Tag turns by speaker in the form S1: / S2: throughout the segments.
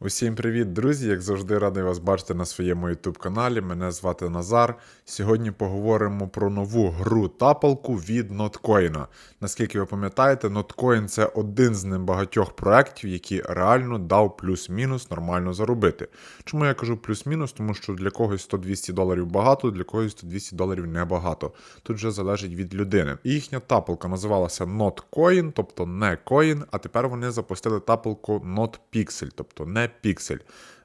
S1: Усім привіт, друзі! Як завжди, радий вас бачити на своєму YouTube каналі. Мене звати Назар. Сьогодні поговоримо про нову гру тапалку від Notcoin. Наскільки ви пам'ятаєте, Notcoin це один з небагатьох проєктів, який реально дав плюс-мінус нормально заробити. Чому я кажу плюс-мінус? Тому що для когось 100-200 доларів багато, для когось 100-200 доларів небагато. Тут вже залежить від людини. І їхня тапалка називалася Notcoin, тобто не Coin, а тепер вони запустили тапалку NotPixel, тобто не піксель.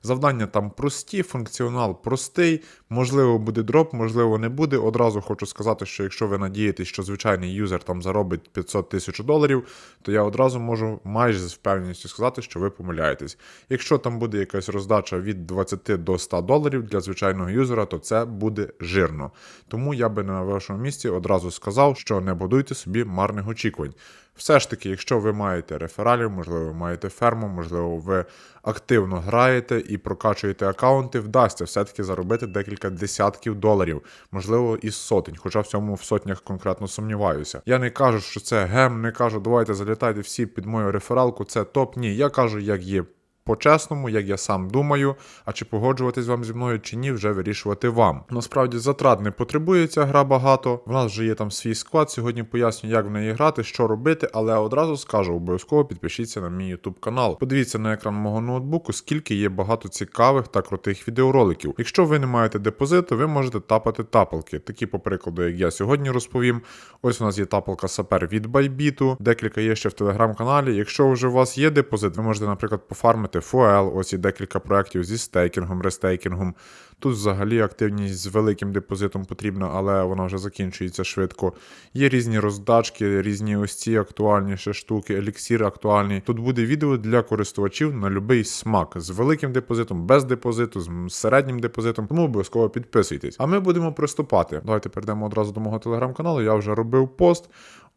S1: Завдання там прості, функціонал простий, можливо, буде дроп, можливо, не буде. Одразу хочу сказати, що якщо ви надієтесь, що звичайний юзер там заробить 500 тисяч доларів, то я одразу можу майже з впевненістю сказати, що ви помиляєтесь. Якщо там буде якась роздача від 20 до 100 доларів для звичайного юзера, то це буде жирно. Тому я би на вашому місці одразу сказав, що не будуйте собі марних очікувань. Все ж таки, якщо ви маєте рефералів, можливо, ви маєте ферму, можливо, ви активно граєте і прокачуєте аккаунти, вдасться все-таки заробити декілька десятків доларів, можливо, із сотень, хоча в цьому в сотнях конкретно сумніваюся. Я не кажу, що це гем, не кажу, давайте залітайте всі під мою рефералку, це топ. Ні, я кажу, як є. По-чесному, як я сам думаю, а чи погоджуватись вам зі мною чи ні, вже вирішувати вам. Насправді затрат не потребує ця гра багато. В нас вже є там свій склад. Сьогодні поясню, як в неї грати, що робити, але одразу скажу, обов'язково підпишіться на мій YouTube канал. Подивіться на екран мого ноутбуку, скільки є багато цікавих та крутих відеороликів. Якщо ви не маєте депозиту, ви можете тапати тапалки. Такі, по прикладу, як я сьогодні розповім. Ось у нас є тапалка Сапер від Bybit, декілька є ще в телеграм-каналі. Якщо вже у вас є депозит, ви можете, наприклад, пофармити Fuel, ось і декілька проєктів зі стейкінгом, рестейкінгом. Тут взагалі активність з великим депозитом потрібна, але вона вже закінчується швидко. Є різні роздачки, різні ось ці актуальніші штуки, еліксір актуальний. Тут буде відео для користувачів на будь-який смак з великим депозитом, без депозиту, з середнім депозитом. Тому обов'язково підписуйтесь. А ми будемо приступати. Давайте перейдемо одразу до мого телеграм-каналу. Я вже робив пост.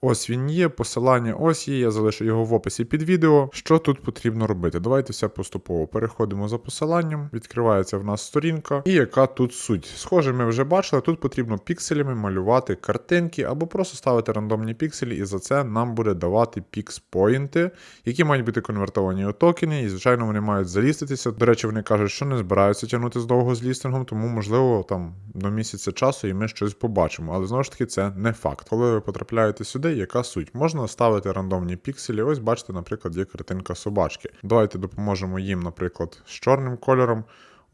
S1: Ось він є, посилання ось є, я залишу його в описі під відео. Що тут потрібно робити? Давайте все поступово. Переходимо за посиланням, відкривається в нас сторінка. І яка тут суть? Схоже, ми вже бачили, тут потрібно пікселями малювати картинки або просто ставити рандомні пікселі, і за це нам буде давати пікс-поінти, які мають бути конвертовані у токени, і, звичайно, вони мають заліститися. До речі, вони кажуть, що не збираються тягнути з довго з лістингом, тому, можливо, там до місяця часу і ми щось побачимо. Але знову ж таки, це не факт. Коли ви потрапляєте сюди, яка суть? Можна ставити рандомні пікселі. Ось бачите, наприклад, є картинка собачки. Давайте допоможемо їм, наприклад, з чорним кольором.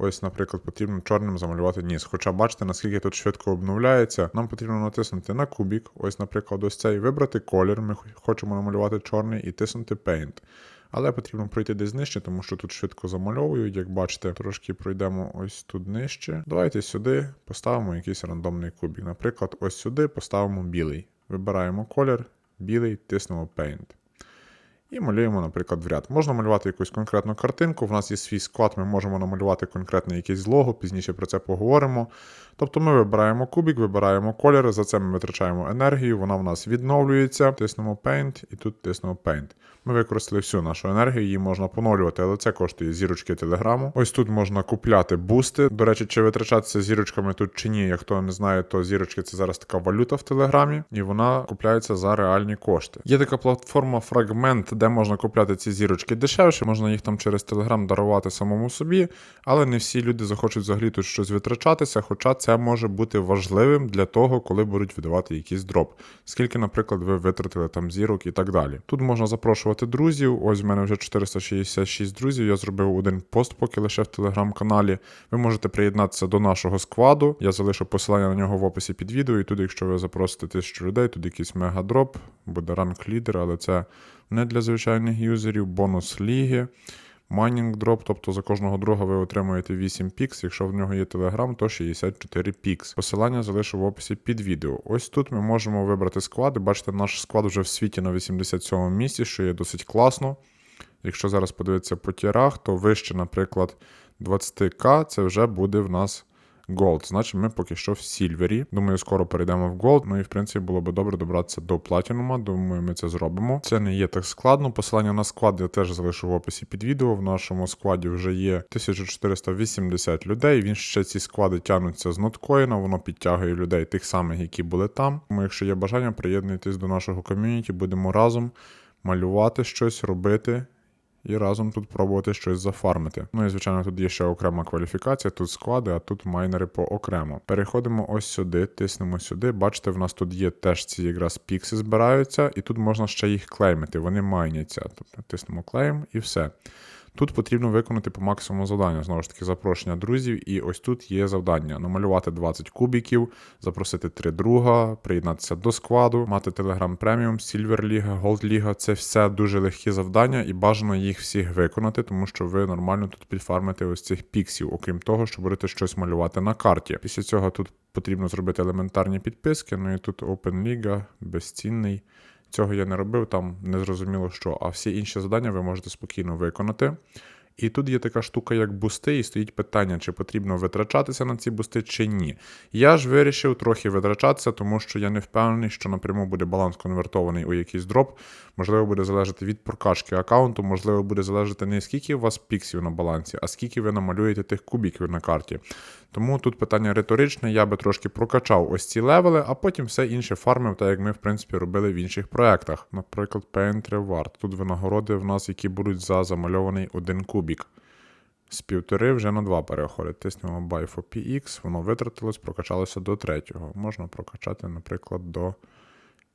S1: Ось, наприклад, потрібно чорним замалювати ніс. Хоча бачите, наскільки тут швидко обновляється, нам потрібно натиснути на кубік, ось, наприклад, ось цей, вибрати колір. Ми хочемо намалювати чорний і тиснути Paint. Але потрібно пройти десь нижче, тому що тут швидко замальовують, як бачите, трошки пройдемо ось тут нижче. Давайте сюди поставимо якийсь рандомний кубік. Наприклад, ось сюди поставимо білий. Вибираємо колір, білий, тиснемо Paint. І малюємо, наприклад, в ряд. Можна малювати якусь конкретну картинку. В нас є свій склад, ми можемо намалювати конкретне якесь лого, пізніше про це поговоримо. Тобто ми вибираємо кубик, вибираємо кольори, за це ми витрачаємо енергію, вона в нас відновлюється. Тиснемо Paint і тут тиснемо Paint. Ми використали всю нашу енергію, її можна поновлювати, але це коштує зірочки телеграму. Ось тут можна купляти бусти. До речі, чи витрачатися зірочками тут чи ні. Як хто не знає, то зірочки це зараз така валюта в телеграмі, і вона купляється за реальні кошти. Є така платформа Fragment, де можна купляти ці зірочки дешевше, можна їх там через телеграм дарувати самому собі, але не всі люди захочуть взагалі тут щось витрачатися, хоча це може бути важливим для того, коли будуть видавати якийсь дроп. Скільки, наприклад, ви витратили там зірок і так далі. Тут можна запрошувати друзів. Ось в мене вже 466 друзів. Я зробив один пост, поки лише в телеграм-каналі. Ви можете приєднатися до нашого складу. Я залишу посилання на нього в описі під відео. І тут, якщо ви запросите тисячу людей, тут якийсь мегадроп, буде ранг лідер, але це не для звичайних юзерів, бонус ліги. Майнінг дроп, тобто за кожного друга ви отримуєте 8 пікс. Якщо в нього є телеграм, то 64 пікс. Посилання залишу в описі під відео. Ось тут ми можемо вибрати склади. Бачите, наш склад вже в світі на 87 місці, що є досить класно. Якщо зараз подивитися по тірах, то вище, наприклад, 20к це вже буде в нас Gold. Значить, ми поки що в Сільвері. Думаю, скоро перейдемо в Gold. Ну і в принципі було би добре добратися до Platinum. Думаю, ми це зробимо. Це не є так складно. Посилання на склад я теж залишу в описі під відео. В нашому складі вже є 1480 людей. Він ще ці склади тягнуться з ноткоїна, воно підтягує людей тих самих, які були там. Тому, якщо є бажання, приєднуйтесь до нашого ком'юніті, будемо разом малювати щось, робити і разом тут пробувати щось зафармити. Ну і звичайно, тут є ще окрема кваліфікація, тут склади, а тут майнери по окремо. Переходимо ось сюди, тиснемо сюди. Бачите, в нас тут є теж ці якраз пікси збираються, і тут можна ще їх клеймити, вони майняться. Тобто тиснемо клейм і все. Тут потрібно виконати по максимуму завдання. Знову ж таки, запрошення друзів. І ось тут є завдання: намалювати 20 кубіків, запросити три друга, приєднатися до складу, мати Telegram Premium, Silver Ліга, Gold Ліга. Це все дуже легкі завдання, і бажано їх всіх виконати, тому що ви нормально тут підфармите ось цих піксів, окрім того, що будете щось малювати на карті. Після цього тут потрібно зробити елементарні підписки. Ну і тут Open Liga, безцінний. Цього я не робив, там не зрозуміло що. А всі інші завдання ви можете спокійно виконати. І тут є така штука, як бусти, і стоїть питання, чи потрібно витрачатися на ці бусти, чи ні. Я ж вирішив трохи витрачатися, тому що я не впевнений, що напряму буде баланс конвертований у якийсь дроп. Можливо, буде залежати від прокачки аккаунту, можливо, буде залежати не скільки у вас піксів на балансі, а скільки ви намалюєте тих кубіків на карті. Тому тут питання риторичне, я би трошки прокачав ось ці левели, а потім все інше фармив, так як ми, в принципі, робили в інших проектах. Наприклад, Paint Reward. Тут винагороди в нас, які будуть за замальований один кубік. З півтори вже на два переходить. Тиснемо Buy for PX, воно витратилось, прокачалося до третього. Можна прокачати, наприклад, до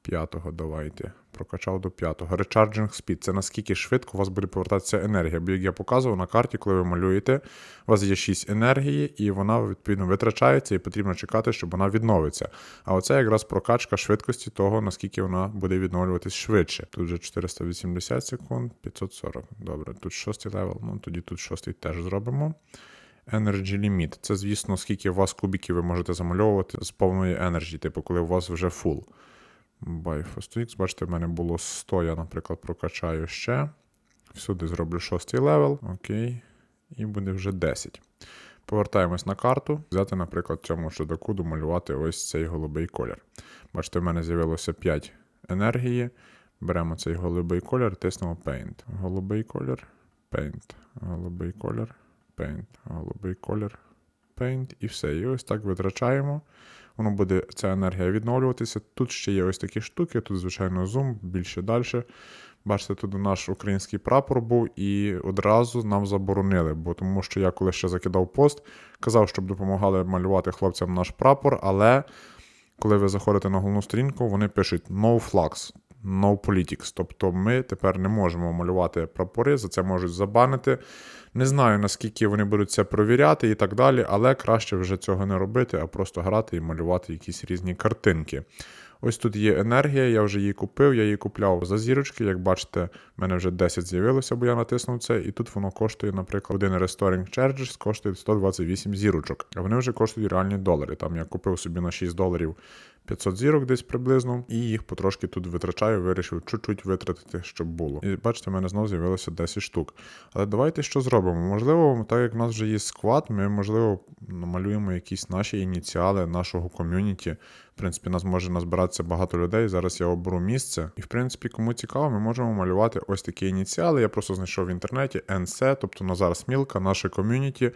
S1: п'ятого. Давайте. Прокачав до п'ятого. Recharging Speed це наскільки швидко у вас буде повертатися енергія. Бо як я показував на карті, коли ви малюєте, у вас є 6 енергії, і вона відповідно витрачається, і потрібно чекати, щоб вона відновиться. А оце якраз прокачка швидкості того, наскільки вона буде відновлюватись швидше. Тут вже 480 секунд, 540. Добре, тут шостий левел, ну тоді тут шостий теж зробимо. Energy Limit. Це, звісно, скільки у вас кубіків ви можете замальовувати з повної енергії, типу, коли у вас вже full. Buy for X, бачите, в мене було 100, я, наприклад, прокачаю ще. Всюди зроблю шостий левел. Окей. І буде вже 10. Повертаємось на карту. Взяти, наприклад, цьому чудаку домалювати ось цей голубий колір. Бачите, в мене з'явилося 5 енергії. Беремо цей голубий колір, тиснемо Paint. Голубий колір, Paint. Голубий колір, Paint. Голубий колір, Paint. І все. І ось так витрачаємо. Воно буде ця енергія відновлюватися. Тут ще є ось такі штуки, тут, звичайно, зум, більше далі. Бачите, тут наш український прапор був, і одразу нам заборонили, бо тому що я коли ще закидав пост, казав, щоб допомагали малювати хлопцям наш прапор, але коли ви заходите на головну сторінку, вони пишуть no flags, no politics. Тобто ми тепер не можемо малювати прапори, за це можуть забанити. Не знаю, наскільки вони будуть це провіряти і так далі, але краще вже цього не робити, а просто грати і малювати якісь різні картинки. Ось тут є енергія, я вже її купив, я її купляв за зірочки. Як бачите, в мене вже 10 з'явилося, бо я натиснув це, і тут воно коштує, наприклад, один Restoring Charges коштує 128 зірочок. А вони вже коштують реальні долари. Там я купив собі на 6 доларів 500 зірок десь приблизно, і їх потрошки тут витрачаю, вирішив чуть-чуть витратити, щоб було. І бачите, в мене знову з'явилося 10 штук. Але давайте що зробимо? Можливо, так як в нас вже є склад, ми, можливо, намалюємо якісь наші ініціали нашого ком'юніті. В принципі, нас може назбиратися багато людей. Зараз я оберу місце. І, в принципі, кому цікаво, ми можемо малювати ось такі ініціали. Я просто знайшов в інтернеті NC, тобто Назар Смілка, наше ком'юніті.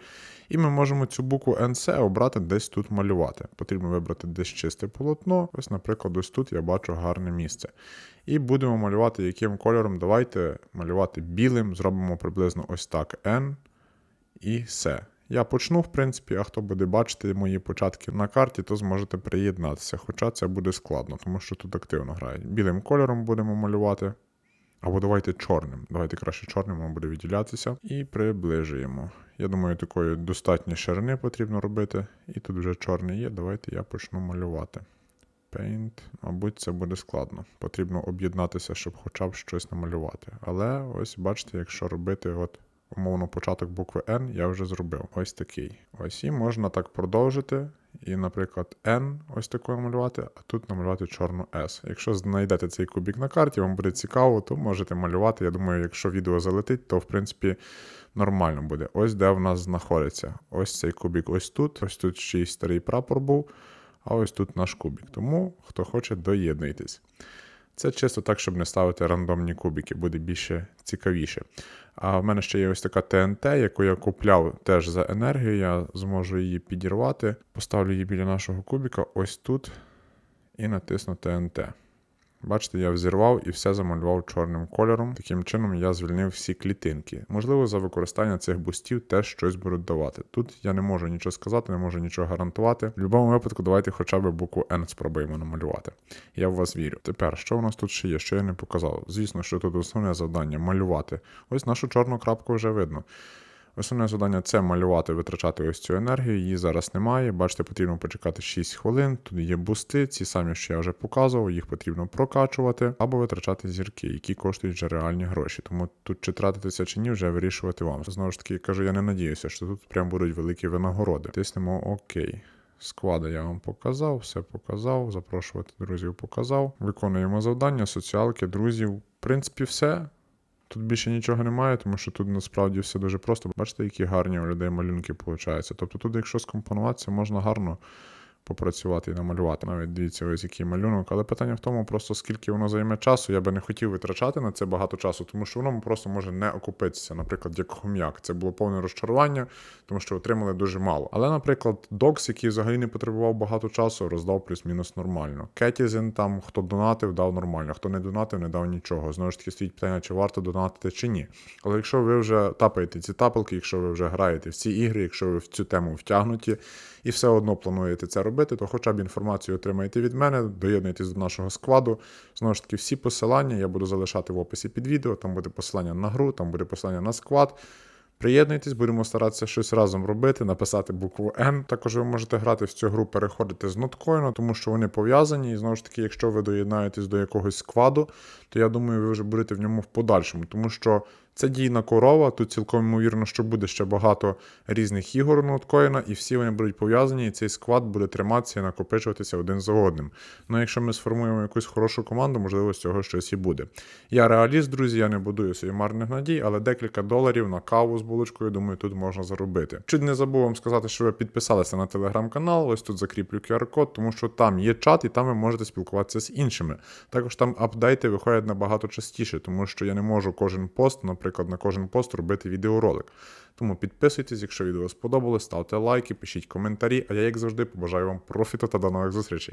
S1: І ми можемо цю букву NC обрати десь тут малювати. Потрібно вибрати десь чисте полотно. Ось, наприклад, ось тут я бачу гарне місце. І будемо малювати яким кольором. Давайте малювати білим. Зробимо приблизно ось так N і все. Я почну, в принципі, а хто буде бачити мої початки на карті, то зможете приєднатися. Хоча це буде складно, тому що тут активно грають. Білим кольором будемо малювати. Або давайте чорним. Давайте краще чорним воно буде відділятися. І приближуємо. Я думаю, такої достатньо ширини потрібно робити. І тут вже чорний є. Давайте я почну малювати. Paint, мабуть, це буде складно. Потрібно об'єднатися, щоб хоча б щось намалювати. Але ось бачите, якщо робити от умовно початок букви N, я вже зробив. Ось такий. Ось і можна так продовжити. І, наприклад, N ось такою намалювати, а тут намалювати чорну S. Якщо знайдете цей кубік на карті, вам буде цікаво, то можете малювати. Я думаю, якщо відео залетить, то в принципі нормально буде. Ось де в нас знаходиться. Ось цей кубік ось тут. Ось тут ще й старий прапор був, а ось тут наш кубік. Тому, хто хоче, доєднуйтесь. Це чисто так, щоб не ставити рандомні кубики, буде більше цікавіше. А в мене ще є ось така ТНТ, яку я купляв теж за енергію. Я зможу її підірвати. Поставлю її біля нашого кубіка ось тут і натисну ТНТ. Бачите, я взірвав і все замалював чорним кольором. Таким чином я звільнив всі клітинки. Можливо, за використання цих бустів теж щось будуть давати. Тут я не можу нічого сказати, не можу нічого гарантувати. В будь-якому випадку, давайте хоча б букву N спробуємо намалювати. Я в вас вірю. Тепер, що у нас тут ще є, що я не показав? Звісно, що тут основне завдання малювати. Ось нашу чорну крапку вже видно. Основне завдання це малювати, витрачати ось цю енергію. Її зараз немає. Бачите, потрібно почекати 6 хвилин. Тут є бусти, ці самі, що я вже показував, їх потрібно прокачувати або витрачати зірки, які коштують вже реальні гроші. Тому тут чи тратитися чи ні, вже вирішувати вам. Знову ж таки, кажу, я не надіюся, що тут прям будуть великі винагороди. Тиснемо ОК. Склади я вам показав, все показав, запрошувати друзів показав. Виконуємо завдання, соціалки, друзів. В принципі, все. Тут більше нічого немає, тому що тут насправді все дуже просто. Бачите, які гарні у людей малюнки получаються. Тобто тут, якщо скомпонуватися, можна гарно попрацювати і намалювати. Навіть дивіться, ось який малюнок. Але питання в тому, просто скільки воно займе часу. Я би не хотів витрачати на це багато часу, тому що воно просто може не окупитися. Наприклад, як хом'як. Це було повне розчарування, тому що отримали дуже мало. Але, наприклад, Докс, який взагалі не потребував багато часу, роздав плюс-мінус нормально. Кетізен там, хто донатив, дав нормально, хто не донатив, не дав нічого. Знову ж таки, стоїть питання, чи варто донатити чи ні. Але якщо ви вже тапаєте ці тапалки, якщо ви вже граєте в ці ігри, якщо ви в цю тему втягнуті і все одно плануєте це робити, то хоча б інформацію отримаєте від мене, доєднуйтесь до нашого складу. Знову ж таки, всі посилання я буду залишати в описі під відео. Там буде посилання на гру, там буде посилання на склад. Приєднуйтесь, будемо старатися щось разом робити, написати букву N. Також ви можете грати в цю гру, переходити з ноткоїну, тому що вони пов'язані. І знову ж таки, якщо ви доєднаєтесь до якогось складу, то я думаю, ви вже будете в ньому в подальшому, тому що це дійна корова. Тут цілком ймовірно, що буде ще багато різних ігор ноткоїна, і всі вони будуть пов'язані, і цей склад буде триматися і накопичуватися один за одним. Ну, якщо ми сформуємо якусь хорошу команду, можливо, з цього щось і буде. Я реаліст, друзі, я не будую собі марних надій, але декілька доларів на каву з булочкою, думаю, тут можна заробити. Чуть не забув вам сказати, що ви підписалися на телеграм-канал. Ось тут закріплю QR-код, тому що там є чат, і там ви можете спілкуватися з іншими. Також там апдейти виходять набагато частіше, тому що я не можу кожен пост, наприклад, на кожен пост робити відеоролик. Тому підписуйтесь, якщо відео сподобалось, ставте лайки, пишіть коментарі. А я, як завжди, побажаю вам профіту та до нових зустрічей.